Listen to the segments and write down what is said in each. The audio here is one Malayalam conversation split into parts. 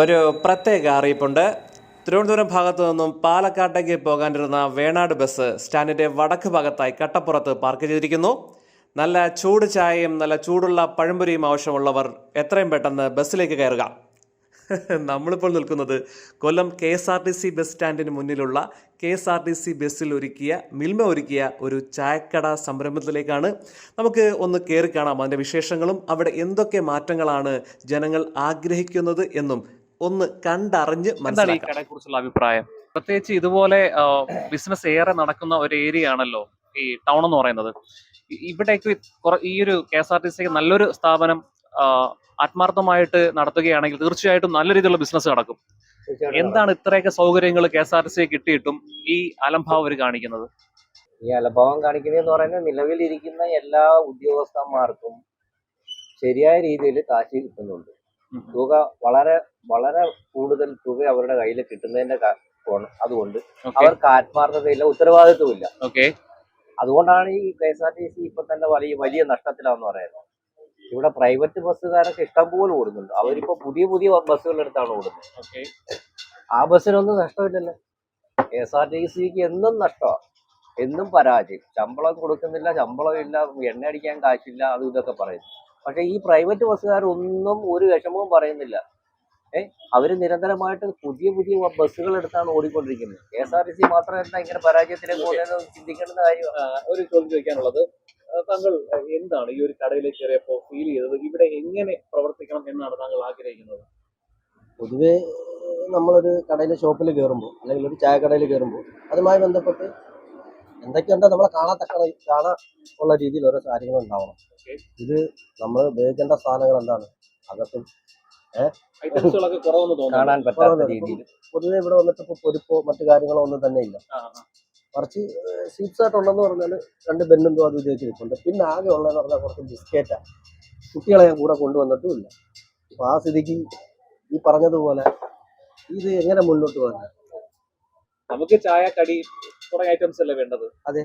ഒരു പ്രത്യേക അറിയിപ്പുണ്ട്. തിരുവനന്തപുരം ഭാഗത്തു നിന്നും പാലക്കാട്ടേക്ക് പോകാനിരുന്ന വേണാട് ബസ് സ്റ്റാൻഡിന്റെ വടക്ക് ഭാഗത്തായി കട്ടപ്പുറത്ത് പാർക്ക് ചെയ്തിരിക്കുന്നു. നല്ല ചൂട് ചായയും നല്ല ചൂടുള്ള പഴംപൊരിയും ആവശ്യമുള്ളവർ എത്രയും പെട്ടെന്ന് ബസ്സിലേക്ക് കയറുക. നമ്മളിപ്പോൾ നിൽക്കുന്നത് Kollam K S R T C bus സ്റ്റാൻഡിന് മുന്നിലുള്ള K S R T C ബസ്സിൽ ഒരുക്കിയ മിൽമ ഒരുക്കിയ ഒരു ചായക്കട സംരംഭത്തിലേക്കാണ്. നമുക്ക് ഒന്ന് കയറി കാണാം അതിന്റെ വിശേഷങ്ങളും അവിടെ എന്തൊക്കെ മാറ്റങ്ങളാണ് ജനങ്ങൾ ആഗ്രഹിക്കുന്നത് എന്നും ഒന്ന് കണ്ടറിഞ്ഞ് എന്താണ് ഈ മനസ്സിലാക്കാം. കുറിച്ചുള്ള അഭിപ്രായം? പ്രത്യേകിച്ച് ഇതുപോലെ ബിസിനസ് ഏറെ നടക്കുന്ന ഒരു ഏരിയ ആണല്ലോ ഈ ടൗൺ എന്ന് പറയുന്നത്. ഇവിടേക്ക് ഈ ഒരു കെ എസ് ആർ ടി സിക്ക് നല്ലൊരു സ്ഥാപനം ആത്മാർത്ഥമായിട്ട് നടത്തുകയാണെങ്കിൽ തീർച്ചയായിട്ടും നല്ല രീതിയിലുള്ള ബിസിനസ് നടക്കും. എന്താണ് ഇത്രയൊക്കെ സൗകര്യങ്ങൾ K S R T C കിട്ടിയിട്ടും ഈ അലംഭാവം അവർ കാണിക്കുന്നത്? ഈ അലംഭാവം കാണിക്കുന്നതെന്ന് പറയുന്നത് നിലവിലിരിക്കുന്ന എല്ലാ ഉദ്യോഗസ്ഥന്മാർക്കും ശരിയായ രീതിയിൽ കാശ് കിട്ടുന്നുണ്ട്. തുക വളരെ വളരെ കൂടുതൽ തുക അവരുടെ കയ്യിൽ കിട്ടുന്നതിന്റെ അതുകൊണ്ട് അവർക്ക് ആത്മാർത്ഥതയില്ല ഉത്തരവാദിത്വമില്ല. ഓക്കെ. അതുകൊണ്ടാണ് ഈ K S R T C ഇപ്പൊ തന്നെ വലിയ വലിയ നഷ്ടത്തിലാന്ന് പറയുന്നത്. ഇവിടെ പ്രൈവറ്റ് ബസ്സുകാരൊക്കെ ഇഷ്ടംപോലെ ഓടുന്നുണ്ട്. അവരിപ്പോ പുതിയ പുതിയ ബസ്സുകൾ എടുത്താണ് ഓടുന്നത് ആ ബസ്സിനൊന്നും നഷ്ടമില്ലല്ലോ. കെ എസ് ആർ ടി സിക്ക് എന്നും നഷ്ടമാണ് എന്നും പരാജയം. ശമ്പളം കൊടുക്കുന്നില്ല ശമ്പളം ഇല്ല എണ്ണ അടിക്കാൻ കാശില്ല അതും ഇതൊക്കെ പറയുന്നു. പക്ഷെ ഈ പ്രൈവറ്റ് ബസ്സുകാർ ഒന്നും ഒരു വിഷമവും പറയുന്നില്ല. ഏ? അവർ നിരന്തരമായിട്ട് പുതിയ പുതിയ ബസ്സുകൾ എടുത്താണ് ഓടിക്കൊണ്ടിരിക്കുന്നത്. K S R T C മാത്രം എന്താ ഇങ്ങനെ പരാജയത്തിലേക്ക് പോകുന്നത് ചിന്തിക്കേണ്ട കാര്യം ഒരു ചോദ്യം ചോദിക്കാനുള്ളത് താങ്കൾ എന്താണ് ഈ ഒരു കടയിലേക്ക് കയറിയപ്പോൾ ഫീൽ ചെയ്തത്? ഇവിടെ എങ്ങനെ പ്രവർത്തിക്കണം എന്നാണ് താങ്കൾ ആഗ്രഹിക്കുന്നത്? പൊതുവേ ഏഹ്, നമ്മളൊരു കടയിലെ ഷോപ്പിൽ കയറുമ്പോൾ അല്ലെങ്കിൽ ഒരു ചായക്കടയിൽ കയറുമ്പോൾ അതുമായി ബന്ധപ്പെട്ട് എന്തൊക്കെയുണ്ടോ? നമ്മളെ കാണാത്തക്ക കാണാൻ ഉള്ള രീതിയിൽ ഓരോ കാര്യങ്ങൾ ഉണ്ടാവണം. ഇത് നമ്മൾ ഉപയോഗിക്കേണ്ട സാധനങ്ങൾ എന്താണ്? അകത്തും കാണാൻ പറ്റാത്ത രീതിയിൽ. പൊതുവെ ഇവിടെ വന്നിട്ട് ഇപ്പൊ പൊരിപ്പോ മറ്റു കാര്യങ്ങളോ ഒന്നും തന്നെ ഇല്ല. കുറച്ച്. മറിച്ച് സ്വീറ്റ്സ് ആയിട്ടുണ്ടെന്ന് പറഞ്ഞാൽ രണ്ട് ബെന്നും അത് വെച്ചിട്ടുണ്ട് പിന്നെ ആകെ ഉള്ളതെന്ന് പറഞ്ഞാൽ കുറച്ച് ബിസ്ക്കറ്റാണ് കുട്ടികളെ ഞാൻ കൂടെ കൊണ്ടുവന്നിട്ടും ഇല്ല. അപ്പൊ ആ സ്ഥിതിക്ക് ഈ പറഞ്ഞതുപോലെ ഇത് എങ്ങനെ മുന്നോട്ട് പോകാൻ നമുക്ക് ചായ കടി കുറെ ഐറ്റംസ് അല്ലേ വേണ്ടത്? അതെ.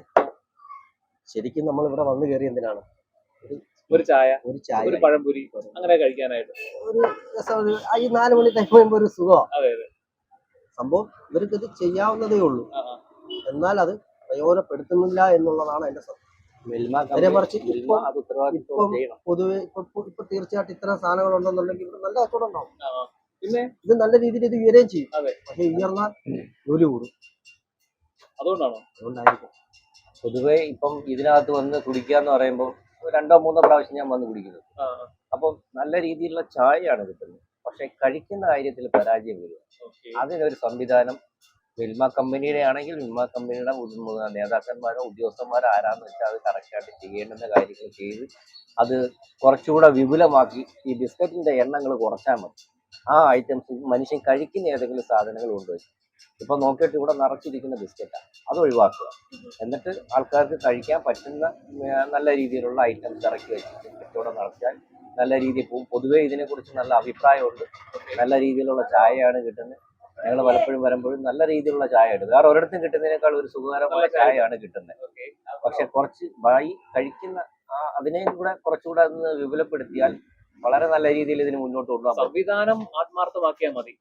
ശരിക്കും നമ്മൾ ഇവിടെ വന്നു കയറി എന്തിനാണ്? ഒരു ചായ ഒരു ചായ. ഒരു പഴംപൊരി അങ്ങനെ കഴിക്കാനായിട്ട്. ഒരു ഈ നാല് മണി ടൈം വരുമ്പോൾ ഒരു സുഖം അതെ അതെ. സംഭവം ഇവർക്ക് ഇത് ചെയ്യാവുന്നതേ ഉള്ളൂ. എന്നാൽ അത് പ്രയോജനപ്പെടുത്തുന്നില്ല എന്നുള്ളതാണ് എന്റെ സത്യം. നേരെ മറിച്ച് ഇപ്പം പൊതുവെ ഇപ്പൊ തീർച്ചയായിട്ടും ഇത്തരം സാധനങ്ങൾ ഉണ്ടെന്നുണ്ടെങ്കിൽ ഇവിടെ നല്ല കച്ചവടം ഉണ്ടാവും. പിന്നെ? ഇത് നല്ല രീതിയിൽ ഇത് ഉയരുകയും ചെയ്യും. അതെ. പക്ഷെ ഉയർന്നാൽ ജോലി കൂടും. അതുകൊണ്ടാണോ? അതുകൊണ്ടായിരിക്കും. പൊതുവെ ഇപ്പം ഇതിനകത്ത് വന്ന് കുടിക്കുക എന്ന് പറയുമ്പോൾ രണ്ടോ മൂന്നോ പ്രാവശ്യം ഞാൻ വന്ന് കുടിക്കുന്നത് അപ്പൊ നല്ല രീതിയിലുള്ള ചായയാണ് കിട്ടുന്നത്. പക്ഷെ കഴിക്കുന്ന കാര്യത്തിൽ പരാജയം വരിക. അതിനൊരു സംവിധാനം വിൽമ കമ്പനിയുടെ ആണെങ്കിൽ വിൽമ കമ്പനിയുടെ നേതാക്കന്മാരോ ഉദ്യോഗസ്ഥന്മാരോ ആരാന്ന് വെച്ചാൽ അത് കറക്റ്റായിട്ട് ചെയ്യേണ്ടുന്ന കാര്യങ്ങൾ ചെയ്ത് അത് കുറച്ചുകൂടെ വിപുലമാക്കി ഈ ബിസ്ക്കറ്റിന്റെ എണ്ണങ്ങൾ കുറച്ചാൽ മതി. ആ ഐറ്റംസ് മനുഷ്യൻ കഴിക്കുന്ന ഏതെങ്കിലും സാധനങ്ങൾ കൊണ്ടുപോയി ഇപ്പൊ നോക്കിയിട്ട് ഇവിടെ നിറച്ചിരിക്കുന്ന ബിസ്ക്കറ്റാണ് അത് ഒഴിവാക്കുക. എന്നിട്ട് ആൾക്കാർക്ക് കഴിക്കാൻ പറ്റുന്ന നല്ല രീതിയിലുള്ള ഐറ്റംസ് ഇറക്കി വെച്ചിട്ട് കച്ചവടം നടത്തിയാൽ നല്ല രീതിയിൽ പോകും. പൊതുവേ ഇതിനെക്കുറിച്ച് നല്ല അഭിപ്രായമുണ്ട്. നല്ല രീതിയിലുള്ള ചായയാണ് കിട്ടുന്നത്. ഞങ്ങൾ പലപ്പോഴും വരുമ്പോഴും നല്ല രീതിയിലുള്ള ചായ ഉണ്ട് വേറെ ഒരിടത്തും കിട്ടുന്നതിനേക്കാൾ ഒരു സുഖകരമായ ചായയാണ് കിട്ടുന്നത്. പക്ഷെ കുറച്ച് വായി കഴിക്കുന്ന ആ അതിനെയും കൂടെ കുറച്ചുകൂടെ ഒന്ന് വിപുലപ്പെടുത്തിയാൽ വളരെ നല്ല രീതിയിൽ ഇതിന് മുന്നോട്ട് കൊണ്ടുപോകാം സംവിധാനം ആത്മാർത്ഥമാക്കിയാൽ മതി.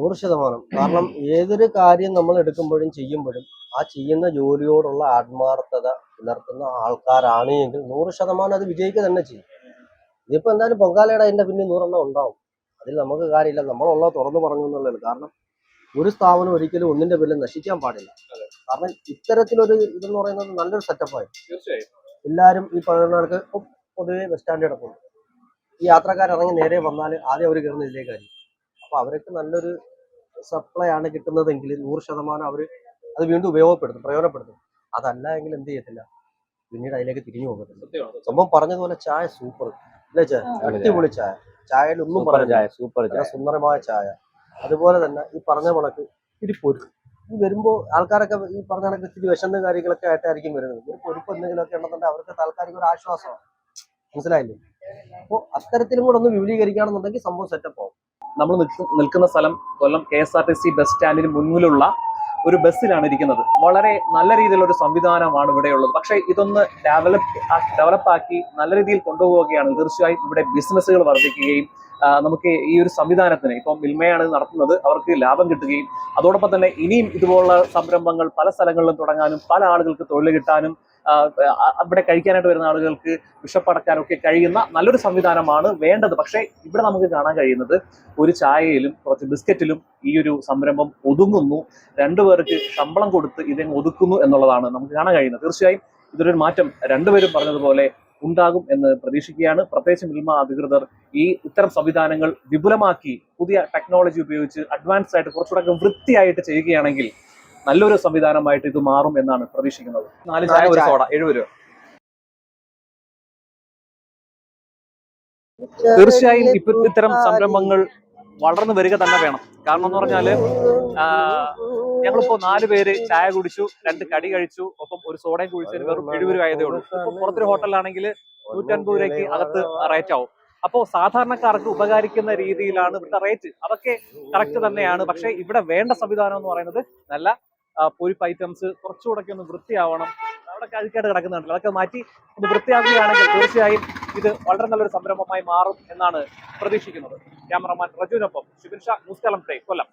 നൂറ് ശതമാനം. കാരണം ഏതൊരു കാര്യം നമ്മൾ എടുക്കുമ്പോഴും ചെയ്യുമ്പോഴും ആ ചെയ്യുന്ന ജോലിയോടുള്ള ആത്മാർത്ഥത പുലർത്തുന്ന ആൾക്കാരാണ് എങ്കിൽ നൂറ് ശതമാനം അത് വിജയിക്കുക തന്നെ ചെയ്യും. ഇതിപ്പോ എന്തായാലും പൊങ്കാലയുടെ അതിന്റെ പിന്നിൽ നൂറെണ്ണം ഉണ്ടാവും. അതിൽ നമുക്ക് കാര്യമില്ല. നമ്മളുള്ള തുറന്നു പറഞ്ഞു എന്നുള്ളത്. കാരണം ഒരു സ്ഥാപനം ഒരിക്കലും ഒന്നിന്റെ പേരിൽ നശിക്കാൻ പാടില്ല. കാരണം ഇത്തരത്തിലൊരു ഇതെന്ന് പറയുന്നത് നല്ലൊരു സെറ്റപ്പായി. തീർച്ചയായും. എല്ലാവരും ഈ പതിനാൾക്ക് പൊതുവെ ബസ് സ്റ്റാൻഡ് ഇടക്കുണ്ട് ഈ യാത്രക്കാരിറങ്ങി നേരെ വന്നാൽ ആദ്യം അവർ കയറുന്ന ഇതിലേക്കായിരിക്കും. അപ്പൊ അവർക്ക് നല്ലൊരു സപ്ലൈ ആണ് കിട്ടുന്നതെങ്കിൽ നൂറ് ശതമാനം അവർ അത് വീണ്ടും ഉപയോഗപ്പെടുത്തും പ്രയോജനപ്പെടുത്തും. അതല്ല എങ്കിൽ എന്ത് ചെയ്യത്തില്ല? പിന്നീട് അതിലേക്ക് തിരിഞ്ഞു പോകത്തില്ല. സംഭവം പറഞ്ഞതുപോലെ ചായ സൂപ്പർ അല്ലേ ചായ അടിപൊളി ചായ. ചായയിൽ ഒന്നും പറഞ്ഞ ചായ സൂപ്പർ നല്ല ചായ. സുന്ദരമായ ചായ. അതുപോലെ തന്നെ ഈ പറഞ്ഞ കണക്ക് ഇത്തിരി പൊരുക്ക് ഈ വരുമ്പോൾ ആൾക്കാരൊക്കെ ഈ പറഞ്ഞ കണക്ക് ഇത്തിരി വിശന്ന കാര്യങ്ങളൊക്കെ ആയിട്ടായിരിക്കും വരുന്നത്. ഒരു പൊരുപ്പ് എന്തെങ്കിലുമൊക്കെ ഉണ്ടെന്നുണ്ടെങ്കിൽ അവർക്ക് താൽക്കാലിക ഒരു ആശ്വാസമാണ്. മനസ്സിലായില്ലേ? അപ്പോൾ അത്തരത്തിലും കൂടെ ഒന്ന് വിപുലീകരിക്കുകയാണെന്നുണ്ടെങ്കിൽ സംഭവം സെറ്റപ്പ് ആവും. നമ്മൾ നിൽക്കുന്ന സ്ഥലം Kollam K S R T C bus സ്റ്റാൻഡിന് മുന്നിലുള്ള ഒരു ബസ്സിലാണ് ഇരിക്കുന്നത്. വളരെ നല്ല രീതിയിലുള്ള ഒരു സംവിധാനമാണ് ഇവിടെയുള്ളത്. പക്ഷേ ഇതൊന്ന് ഡെവലപ്പ് ഡെവലപ്പാക്കി നല്ല രീതിയിൽ കൊണ്ടുപോവുകയാണ്. തീർച്ചയായും ഇവിടെ ബിസിനസ്സുകൾ വർദ്ധിക്കുകയും നമുക്ക് ഈ ഒരു സംവിധാനത്തിന് ഇപ്പം മിൽമയാണ് നടത്തുന്നത്. അവർക്ക് ലാഭം കിട്ടുകയും അതോടൊപ്പം തന്നെ ഇനിയും ഇതുപോലുള്ള സംരംഭങ്ങൾ പല സ്ഥലങ്ങളിലും തുടങ്ങാനും പല ആളുകൾക്ക് തൊഴിൽ കിട്ടാനും അവിടെ കഴിക്കാനായിട്ട് വരുന്ന ആളുകൾക്ക് വിഷപ്പടക്കാനൊക്കെ കഴിയുന്ന നല്ലൊരു സംവിധാനമാണ് വേണ്ടത്. പക്ഷേ ഇവിടെ നമുക്ക് കാണാൻ കഴിയുന്നത് ഒരു ചായയിലും കുറച്ച് ബിസ്ക്കറ്റിലും ഈ ഒരു സംരംഭം ഒതുങ്ങുന്നു. രണ്ടുപേർക്ക് ശമ്പളം കൊടുത്ത് ഇതങ്ങ് ഒതുക്കുന്നു എന്നുള്ളതാണ് നമുക്ക് കാണാൻ കഴിയുന്നത്. തീർച്ചയായും ഇതൊരു മാറ്റം. രണ്ടുപേരും പറഞ്ഞതുപോലെ ഉണ്ടാകും എന്ന് പ്രതീക്ഷിക്കുകയാണ്. പ്രത്യേകിച്ച് മിൽമ അധികൃതർ ഈ ഇത്തരം സംവിധാനങ്ങൾ വിപുലമാക്കി പുതിയ ടെക്നോളജി ഉപയോഗിച്ച് അഡ്വാൻസ് ആയിട്ട് കുറച്ചുകൂടെ വൃത്തിയായിട്ട് ചെയ്യുകയാണെങ്കിൽ നല്ലൊരു സംവിധാനമായിട്ട് ഇത് മാറും എന്നാണ് പ്രതീക്ഷിക്കുന്നത്. നാല് ചായ ഒരു സോഡ എഴുപത് രൂപ. തീർച്ചയായും ഇപ്പൊ ഇത്തരം സംരംഭങ്ങൾ വളർന്നു വരിക തന്നെ വേണം. കാരണം എന്ന് പറഞ്ഞാൽ ഞങ്ങളിപ്പോ നാല് പേര് ചായ കുടിച്ചു രണ്ട് കടി കഴിച്ചു ഒപ്പം ഒരു സോഡയും കുടിച്ചതിന് വെറും എഴുപത് രൂപ ആയതേ ഉള്ളൂ. ഇപ്പൊ പുറത്തൊരു ഹോട്ടലിലാണെങ്കിൽ നൂറ്റൻപത് രൂപയ്ക്ക് അകത്ത് റേറ്റ് ആവും. അപ്പോ സാധാരണക്കാർക്ക് ഉപകരിക്കുന്ന രീതിയിലാണ് ഇവിടുത്തെ റേറ്റ് അതൊക്കെ കറക്റ്റ് തന്നെയാണ്. പക്ഷേ ഇവിടെ വേണ്ട സംവിധാനം എന്ന് പറയുന്നത് നല്ല പൊരിപ്പ് ഐറ്റംസ് കുറച്ചുകൂടെ ഒന്ന് വൃത്തിയാവണം. അവിടെ കഴുക്കായിട്ട് കിടക്കുന്നുണ്ടല്ലോ. അതൊക്കെ മാറ്റി ഒന്ന് വൃത്തിയാക്കുകയാണെങ്കിൽ തീർച്ചയായും ഇത് വളരെ നല്ലൊരു സംരംഭമായി മാറും എന്നാണ് പ്രതീക്ഷിക്കുന്നത്. ക്യാമറമാൻ റജുവിനൊപ്പം ശിബിൻ ഷാ ന്യൂസ് ടൈം കൊല്ലം.